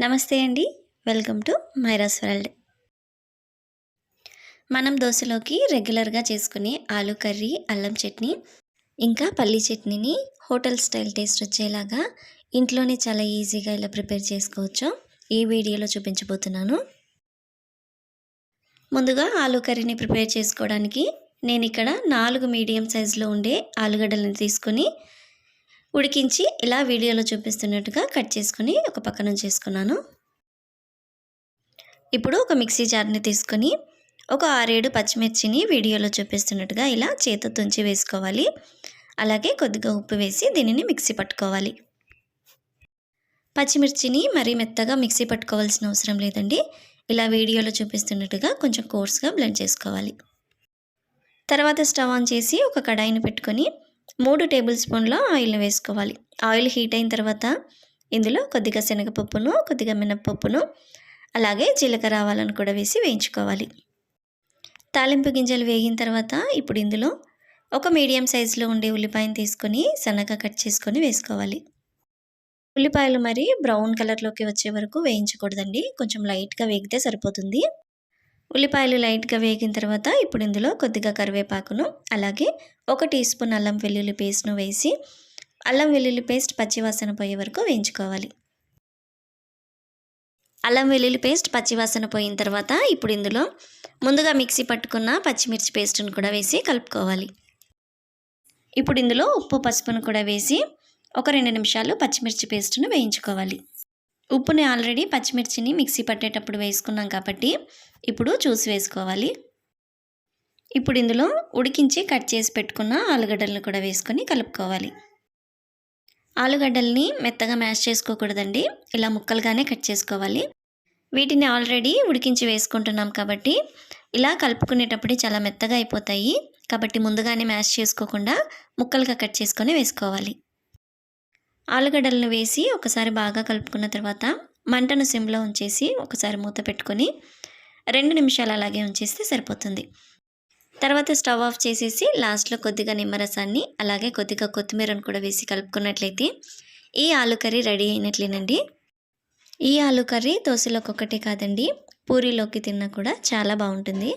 నమస్తే అండి. Welcome to మైరాస్ world మనం దోశలోకి రెగ్యులర్గా చేసుకునే ఆలు కర్రీ అల్లం చట్నీ ఇంకా పల్లీ చట్నీని హోటల్ స్టైల్ టేస్ట్ వచ్చేలాగా ఇంట్లోనే చాలా ఈజీగా ఇలా ప్రిపేర్ చేసుకోవచ్చు ఈ వీడియోలో చూపించబోతున్నాను. ముందుగా ఆలు కర్రీని ప్రిపేర్ చేసుకోవడానికి నేను ఇక్కడ నాలుగు మీడియం సైజులో ఉండే ఆలుగడ్డలను తీసుకొని ఉడికించి ఇలా వీడియోలో చూపిస్తున్నట్టుగా కట్ చేసుకొని ఒక పక్కన చేసుకున్నాను ఇప్పుడు ఒక మిక్సీ జార్ని తీసుకొని ఒక ఆరేడు పచ్చిమిర్చిని వీడియోలో చూపిస్తున్నట్టుగా ఇలా చేత తుంచి వేసుకోవాలి. అలాగే కొద్దిగా ఉప్పు వేసి దీనిని మిక్సీ పట్టుకోవాలి. పచ్చిమిర్చిని మరీ మెత్తగా మిక్సీ పట్టుకోవాల్సిన అవసరం లేదండి. ఇలా వీడియోలో చూపిస్తున్నట్టుగా కొంచెం కోర్స్గా బ్లెండ్ చేసుకోవాలి. తర్వాత స్టవ్ ఆన్ చేసి ఒక కడాయిని పెట్టుకొని మూడు టేబుల్ స్పూన్ల ఆయిల్ని వేసుకోవాలి. ఆయిల్ హీట్ అయిన తర్వాత ఇందులో కొద్దిగా శనగపప్పును కొద్దిగా మినప్పప్పును అలాగే జీలకర్ర ఆవాలను కూడా వేసి వేయించుకోవాలి. తాలింపు గింజలు వేగిన తర్వాత ఇప్పుడు ఇందులో ఒక మీడియం సైజులో ఉండే ఉల్లిపాయను తీసుకొని సన్నగా కట్ చేసుకొని వేసుకోవాలి. ఉల్లిపాయలు మరి బ్రౌన్ కలర్లోకి వచ్చే వరకు వేయించకూడదండి. కొంచెం లైట్గా వేగితే సరిపోతుంది. ఉల్లిపాయలు లైట్గా వేగిన తర్వాత ఇప్పుడు ఇందులో కొద్దిగా కరివేపాకును అలాగే ఒక టీ స్పూన్ అల్లం వెల్లుల్లి పేస్ట్ను వేసి అల్లం వెల్లుల్లి పేస్ట్ పచ్చివాసన పోయే వరకు వేయించుకోవాలి. అల్లం వెల్లుల్లి పేస్ట్ పచ్చివాసన పోయిన తర్వాత ఇప్పుడు ఇందులో ముందుగా మిక్సీ పట్టుకున్న పచ్చిమిర్చి పేస్ట్ను కూడా వేసి కలుపుకోవాలి. ఇప్పుడు ఇందులో ఉప్పు పసుపును కూడా వేసి ఒక రెండు నిమిషాలు పచ్చిమిర్చి పేస్ట్ను వేయించుకోవాలి. ఉప్పుని ఆల్రెడీ పచ్చిమిర్చిని మిక్సీ పట్టేటప్పుడు వేసుకున్నాం కాబట్టి ఇప్పుడు చూసి వేసుకోవాలి. ఇప్పుడు ఇందులో ఉడికించి కట్ చేసి పెట్టుకున్న ఆలుగడ్డలను కూడా వేసుకొని కలుపుకోవాలి. ఆలుగడ్డల్ని మెత్తగా మ్యాష్ చేసుకోకూడదండి. ఇలా ముక్కలుగానే కట్ చేసుకోవాలి. వీటిని ఆల్రెడీ ఉడికించి వేసుకుంటున్నాం కాబట్టి ఇలా కలుపుకునేటప్పుడు చాలా మెత్తగా అయిపోతాయి. కాబట్టి ముందుగానే మ్యాష్ చేసుకోకుండా ముక్కలుగా కట్ చేసుకొని వేసుకోవాలి. ఆలుగడ్డలను వేసి ఒకసారి బాగా కలుపుకున్న తర్వాత మంటను సిమ్లో ఉంచేసి ఒకసారి మూత పెట్టుకొని రెండు నిమిషాలు అలాగే ఉంచేస్తే సరిపోతుంది. తర్వాత స్టవ్ ఆఫ్ చేసేసి లాస్ట్లో కొద్దిగా నిమ్మరసాన్ని అలాగే కొద్దిగా కొత్తిమీరను కూడా వేసి కలుపుకున్నట్లయితే ఈ ఆలు కర్రీ రెడీ అయినట్లేనండి. ఈ ఆలు కర్రీ దోశలోకి ఒకటే కాదండి పూరీలోకి తిన్నా కూడా చాలా బాగుంటుంది.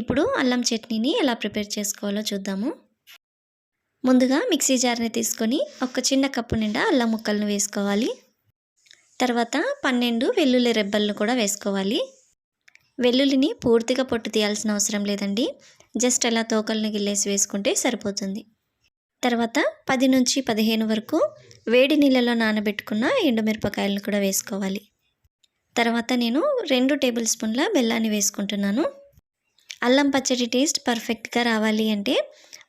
ఇప్పుడు అల్లం చట్నీని ఎలా ప్రిపేర్ చేసుకోవాలో చూద్దాము. ముందుగా మిక్సీ జార్ని తీసుకొని ఒక చిన్న కప్పు నిండా అల్లం ముక్కలను వేసుకోవాలి. తర్వాత పన్నెండు వెల్లుల్లి రెబ్బలను కూడా వేసుకోవాలి. వెల్లుల్లిని పూర్తిగా పొట్టు తీయాల్సిన అవసరం లేదండి. జస్ట్ అలా తోకలను గిల్లేసి వేసుకుంటే సరిపోతుంది. తర్వాత పది నుంచి పదిహేను వరకు వేడి నీళ్ళలో నానబెట్టుకున్న ఎండుమిరపకాయలను కూడా వేసుకోవాలి. తర్వాత నేను రెండు టేబుల్ స్పూన్ల బెల్లాన్ని వేసుకుంటున్నాను. అల్లం పచ్చడి టేస్ట్ పర్ఫెక్ట్గా రావాలి అంటే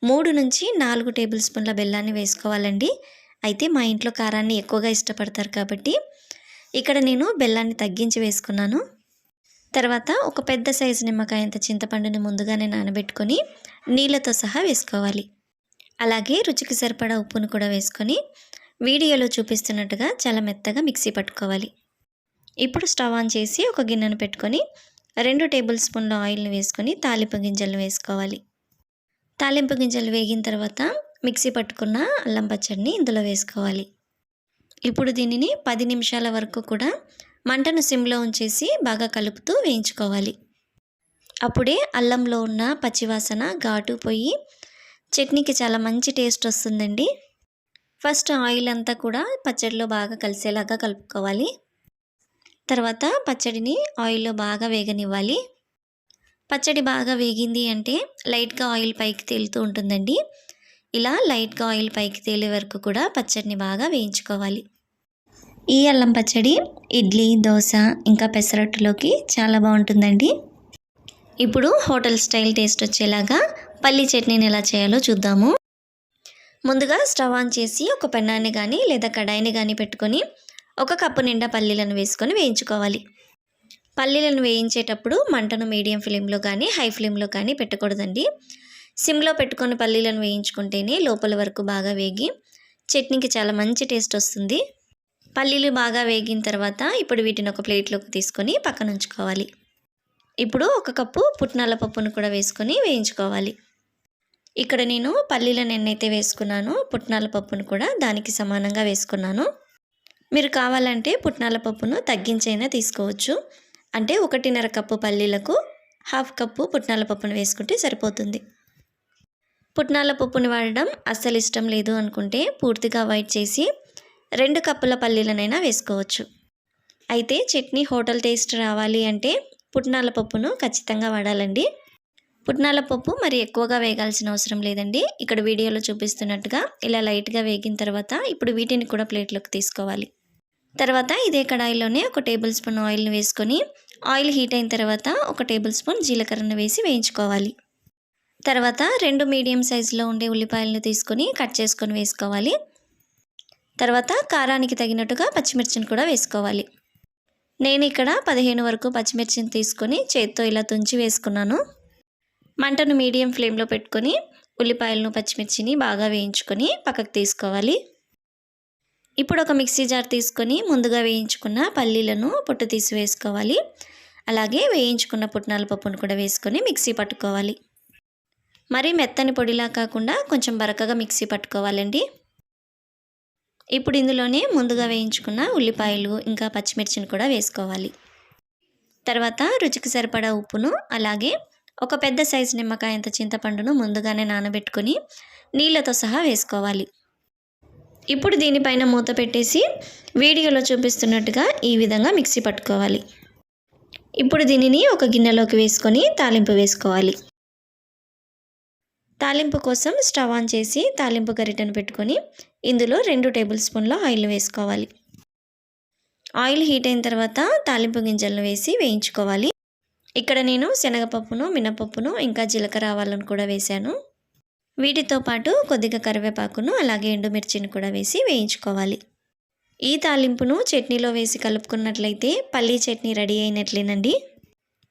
మూడు నుంచి నాలుగు టేబుల్ స్పూన్ల బెల్లాన్ని వేసుకోవాలండి. అయితే మా ఇంట్లో కారాన్ని ఎక్కువగా ఇష్టపడతారు కాబట్టి ఇక్కడ నేను బెల్లాన్ని తగ్గించి వేసుకున్నాను. తర్వాత ఒక పెద్ద సైజు నిమ్మకాయంత చింతపండుని ముందుగానే నానబెట్టుకొని నీళ్ళతో సహా వేసుకోవాలి. అలాగే రుచికి సరిపడా ఉప్పును కూడా వేసుకొని వీడియోలో చూపిస్తున్నట్టుగా చాలా మెత్తగా మిక్సీ పట్టుకోవాలి. ఇప్పుడు స్టవ్ ఆన్ చేసి ఒక గిన్నెను పెట్టుకొని రెండు టేబుల్ స్పూన్ల ఆయిల్ని వేసుకొని తాలింపు గింజలు వేసుకోవాలి. తాలింపు గింజలు వేగిన తర్వాత మిక్సీ పట్టుకున్న అల్లం పచ్చడిని ఇందులో వేసుకోవాలి. ఇప్పుడు దీనిని పది నిమిషాల వరకు కూడా మంటను సిమ్లో ఉంచేసి బాగా కలుపుతూ వేయించుకోవాలి. అప్పుడే అల్లంలో ఉన్న పచ్చివాసన ఘాటు పోయి చట్నీకి చాలా మంచి టేస్ట్ వస్తుందండి. ఫస్ట్ ఆయిల్ అంతా కూడా పచ్చడిలో బాగా కలిసేలాగా కలుపుకోవాలి. తర్వాత పచ్చడిని ఆయిల్లో బాగా వేగనివ్వాలి. పచ్చడి బాగా వేగింది అంటే లైట్గా ఆయిల్ పైకి తేలుతూ ఉంటుందండి. ఇలా లైట్గా ఆయిల్ పైకి తేలే వరకు కూడా పచ్చడిని బాగా వేయించుకోవాలి. ఈ అల్లం పచ్చడి ఇడ్లీ దోశ ఇంకా పెసరట్టులోకి చాలా బాగుంటుందండి. ఇప్పుడు హోటల్ స్టైల్ టేస్ట్ వచ్చేలాగా పల్లి చట్నీని ఎలా చేయాలో చూద్దాము. ముందుగా స్టవ్ ఆన్ చేసి ఒక పెన్నాన్ని కానీ లేదా కడాయిని కానీ పెట్టుకొని ఒక కప్పు నిండా పల్లీలను వేసుకొని వేయించుకోవాలి. పల్లీలను వేయించేటప్పుడు మంటను మీడియం ఫ్లేమ్లో కానీ హై ఫ్లేమ్లో కానీ పెట్టకూడదండి. సిమ్లో పెట్టుకొని పల్లీలను వేయించుకుంటేనే లోపల వరకు బాగా వేగి చట్నీకి చాలా మంచి టేస్ట్ వస్తుంది. పల్లీలు బాగా వేగిన తర్వాత ఇప్పుడు వీటిని ఒక ప్లేట్లోకి తీసుకొని పక్కన ఉంచుకోవాలి. ఇప్పుడు ఒక కప్పు పుట్నాల పప్పును కూడా వేసుకొని వేయించుకోవాలి. ఇక్కడ నేను పల్లీలను ఎన్నైతే వేసుకున్నానో పుట్నాల పప్పును కూడా దానికి సమానంగా వేసుకున్నాను. మీరు కావాలంటే పుట్నాల పప్పును తగ్గించైనా తీసుకోవచ్చు. అంటే ఒకటిన్నర కప్పు పల్లీలకు హాఫ్ కప్పు పుట్నాల పప్పును వేసుకుంటే సరిపోతుంది. పుట్నాల పప్పును వాడడం అస్సలు ఇష్టం లేదు అనుకుంటే పూర్తిగా అవాయిడ్ చేసి రెండు కప్పుల పల్లీలనైనా వేసుకోవచ్చు. అయితే చట్నీ హోటల్ టేస్ట్ రావాలి అంటే పుట్నాల పప్పును ఖచ్చితంగా వాడాలండి. పుట్నాల పప్పు మరి ఎక్కువగా వేగాల్సిన అవసరం లేదండి. ఇక్కడ వీడియోలో చూపిస్తున్నట్టుగా ఇలా లైట్గా వేగిన తర్వాత ఇప్పుడు వీటిని కూడా ప్లేట్లోకి తీసుకోవాలి. తర్వాత ఇదే కడాయిలోనే ఒక టేబుల్ స్పూన్ ఆయిల్ని వేసుకొని ఆయిల్ హీట్ అయిన తర్వాత ఒక టేబుల్ స్పూన్ జీలకర్రను వేసి వేయించుకోవాలి. తర్వాత రెండు మీడియం సైజులో ఉండే ఉల్లిపాయలను తీసుకొని కట్ చేసుకొని వేసుకోవాలి. తర్వాత కారానికి తగినట్టుగా పచ్చిమిర్చిని కూడా వేసుకోవాలి. నేను ఇక్కడ పదిహేను వరకు పచ్చిమిర్చిని తీసుకొని చేత్తో ఇలా తుంచి వేసుకున్నాను. మంటను మీడియం ఫ్లేమ్లో పెట్టుకొని ఉల్లిపాయలను పచ్చిమిర్చిని బాగా వేయించుకొని పక్కకు తీసుకోవాలి. ఇప్పుడు ఒక మిక్సీ జార్ తీసుకొని ముందుగా వేయించుకున్న పల్లీలను పొట్టు తీసి వేసుకోవాలి. అలాగే వేయించుకున్న పుట్నాల పప్పును కూడా వేసుకొని మిక్సీ పట్టుకోవాలి. మరీ మెత్తని పొడిలా కాకుండా కొంచెం బరకగా మిక్సీ పట్టుకోవాలండి. ఇప్పుడు ఇందులోనే ముందుగా వేయించుకున్న ఉల్లిపాయలు ఇంకా పచ్చిమిర్చిని కూడా వేసుకోవాలి. తర్వాత రుచికి సరిపడా ఉప్పును అలాగే ఒక పెద్ద సైజు నిమ్మకాయంత చింతపండును ముందుగానే నానబెట్టుకొని నీళ్ళతో సహా వేసుకోవాలి. ఇప్పుడు దీనిపైన మూత పెట్టేసి వీడియోలో చూపిస్తున్నట్టుగా ఈ విధంగా మిక్సీ పట్టుకోవాలి. ఇప్పుడు దీనిని ఒక గిన్నెలోకి వేసుకొని తాలింపు వేసుకోవాలి. తాలింపు కోసం స్టవ్ ఆన్ చేసి తాలింపు గరిటను పెట్టుకొని ఇందులో రెండు టేబుల్ స్పూన్ల ఆయిల్ వేసుకోవాలి. ఆయిల్ హీట్ అయిన తర్వాత తాలింపు గింజలను వేసి వేయించుకోవాలి. ఇక్కడ నేను శనగపప్పును మినపప్పును ఇంకా జీలకర్ర ఆవాలను కూడా వేశాను. వీటితో పాటు కొద్దిగా కరివేపాకును అలాగే ఎండుమిర్చిని కూడా వేసి వేయించుకోవాలి. ఈ తాలింపును చట్నీలో వేసి కలుపుకున్నట్లయితే పల్లీ చట్నీ రెడీ అయినట్లేనండి.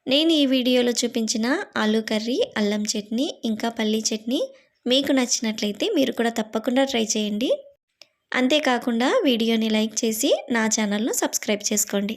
నేను ఈ వీడియోలో చూపించిన ఆలూ కర్రీ అల్లం చట్నీ ఇంకా పల్లీ చట్నీ మీకు నచ్చినట్లయితే మీరు కూడా తప్పకుండా ట్రై చేయండి. అంతేకాకుండా వీడియోని లైక్ చేసి నా ఛానల్ను సబ్స్క్రైబ్ చేసుకోండి.